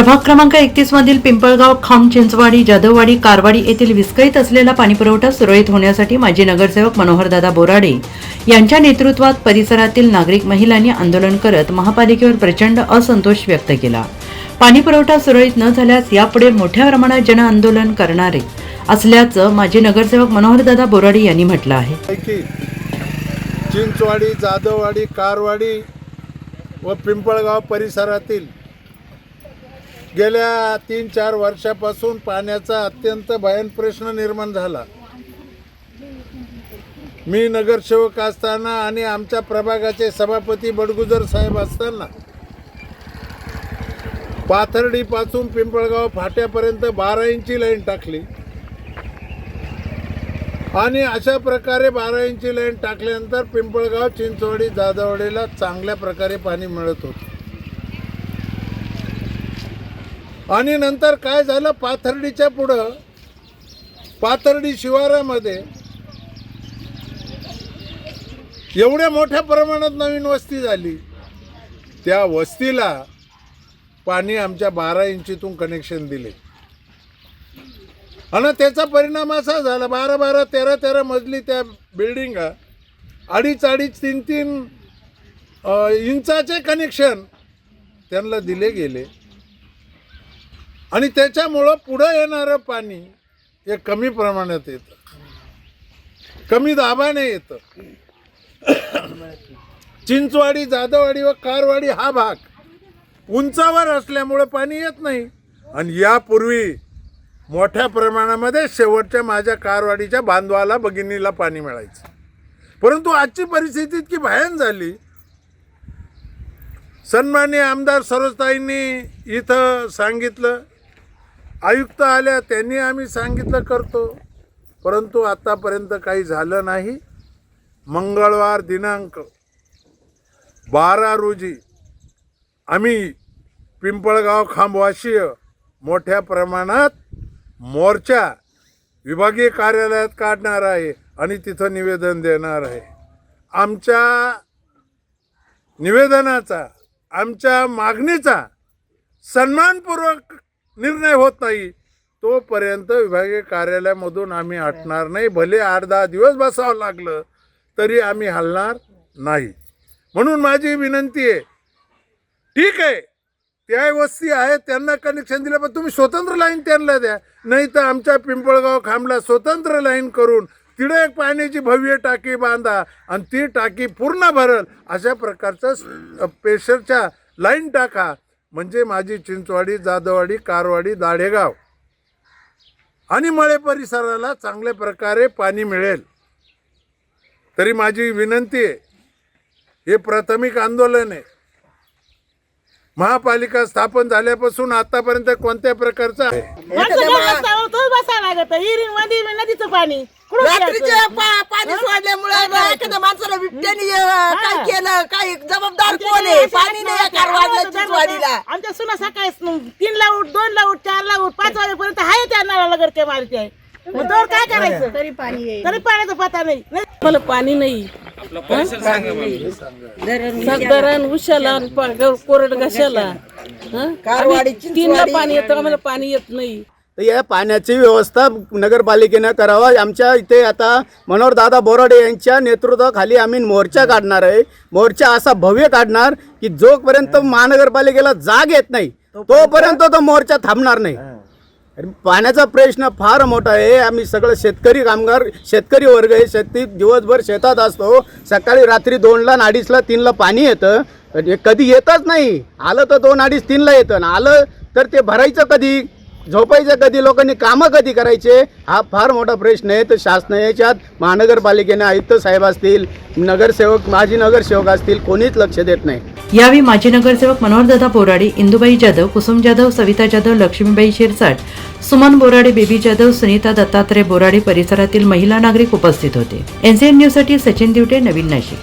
प्रभाग क्रमांक एकतीस मधील पिंपळगाव खांब चिंचवाडी जाधववाडी कारवाडी येथील विस्कळीत असलेला पाणीपुरवठा सुरळीत होण्यासाठी माजी नगरसेवक मनोहरदादा बोराडे यांच्या नेतृत्वात परिसरातील नागरिक महिलांनी आंदोलन करत महापालिकेवर प्रचंड असंतोष व्यक्त केला. पाणीपुरवठा सुरळीत न झाल्यास यापुढे मोठ्या प्रमाणात जनआंदोलन करणारे असल्याचं माजी नगरसेवक मनोहरदादा बोराडे यांनी म्हटलं आहे. चिंचवाडी जाधववाडी कारवाडी व पिंपळगाव परिसरातील गेल्या तीन चार वर्षापासून पाण्याचा अत्यंत भयान प्रश्न निर्माण झाला. मी नगरसेवक असताना आणि आमच्या प्रभागाचे सभापती बडगुजर साहेब असताना पाथर्डीपासून पिंपळगाव फाट्यापर्यंत बारा इंची लाईन टाकली. आणि अशा प्रकारे बारा इंची लाईन टाकल्यानंतर पिंपळगाव चिंचवडी जाधवडीला चांगल्या प्रकारे पाणी मिळत होतं. आणि नंतर काय झालं पाथर्डीच्या पुढं पाथर्डी शिवारामध्ये एवढ्या मोठ्या प्रमाणात नवीन वस्ती झाली. त्या वस्तीला पाणी आमच्या बारा इंचीतून कनेक्शन दिले. आणि त्याचा परिणाम असा झाला बारा बारा तेरा तेरा मजली त्या बिल्डिंगा अडीच अडीच तीन तीन इंचाचे कनेक्शन त्यांना दिले गेले. आणि त्याच्यामुळं पुढं येणारं पाणी हे कमी प्रमाणात येतं. कमी दाबाने येतं. चिंचवाडी जाधववाडी व कारवाडी हा भाग उंचावर असल्यामुळं पाणी येत नाही. आणि यापूर्वी मोठ्या प्रमाणामध्ये शेवटच्या माझ्या कारवाडीच्या बांधवाला भगिनीला पाणी मिळायचं. परंतु आजची परिस्थिती इतकी भयान झाली. सन्मान्य आमदार सरोजताईंनी इथं सांगितलं आयुक्त आल्या त्यांनी आम्ही सांगितलं करतो. परंतु आत्तापर्यंत काही झालं नाही. मंगळवार दिनांक बारा रोजी आम्ही पिंपळगाव खांबवाशीय मोठ्या प्रमाणात मोर्चा विभागीय कार्यालयात काढणार आहे आणि तिथं निवेदन देणार आहे. आमच्या निवेदनाचा आमच्या मागणीचा सन्मानपूर्वक निर्णय होत नाही. तोपर्यंत विभागीय कार्यालयामधून आम्ही हटणार नाही. भले आठ दहा दिवस बसावं लागलं तरी आम्ही हलणार नाही. म्हणून माझी विनंती आहे ठीक आहे त्या वस्ती आहेत त्यांना कनेक्शन दिलं पण तुम्ही स्वतंत्र लाईन त्यांना द्या. नाही तर आमच्या पिंपळगाव खांबला स्वतंत्र लाईन करून तिथे एक पाण्याची भव्य टाकी बांधा आणि ती टाकी पूर्ण भरल. अशा प्रकारचं प्रेशरच्या लाईन टाका. म्हणजे माझी चिंचवाडी जाधववाडी कारवाडी दाढेगाव. आणि मळे परिसराला चांगल्या प्रकारे पाणी मिळेल. तरी माझी विनंती आहे हे प्राथमिक आंदोलन आहे. महापालिका स्थापन झाल्यापासून आतापर्यंत कोणत्या प्रकारचं आहे नदीचं पाणी. कुठून रात्रीचे प्यायचं? पा- पाणी सोडल्यामुळे एखाद्या माणसाला बिबट्याने अं, हा. काय केलं? काय जबाबदार कोण आहे? पाणी नाही आमच्या चिंचवाडीला सुना तीन ला उठ दोन ला उठ चार ला उठ पाच वाजेपर्यंत आहे त्या नळाला गरके मारते. आहे मग तर काय करायचं? तरी पाणी तरी पाण्याचा पता नाही. नाही. मला पाणी नाही. धरण उशाला कोरड घशाला. हं? तीनला. पाणी येतं आम्हाला पाणी येत नाही. तर या पाण्याची व्यवस्था नगरपालिकेनं करावा. आमच्या इथे आता मनोहरदादा बोराडे यांच्या नेतृत्वाखाली आम्ही मोर्चा काढणार आहे. मोर्चा असा भव्य काढणार की जोपर्यंत महानगरपालिकेला जाग येत नाही तोपर्यंत तो मोर्चा थांबणार नाही. आणि पाण्याचा प्रश्न फार मोठा आहे. आम्ही सगळं शेतकरी कामगार शेतकरी वर्ग आहे. शेती दिवसभर शेतात असतो. सकाळी रात्री दोनला अडीचला तीनला पाणी येतं. कधी येतच नाही. आलं तर दोन अडीच तीनला येतं. आणि आलं तर ते भरायचं कधी? झोपायचं कधी? लोकांनी कामं कधी करायचे? हा फार मोठा प्रश्न आहे. तर शासन याच्यात महानगरपालिकेने आयुक्त साहेब असतील नगरसेवक माजी नगरसेवक असतील कोणीच लक्ष देत नाही. यावेळी माजी नगरसेवक मनोहरदादा बोराडे इंदुबाई जाधव कुसुम जाधव सविता जाधव लक्ष्मीबाई शिरसाट सुमन बोराडे बेबी जाधव सुनीता दत्तात्रय बोराडे परिसरातील महिला नागरिक उपस्थित होते. एनसीएन न्यूजसाठी सचिन दिवटे नवीन नाशिक.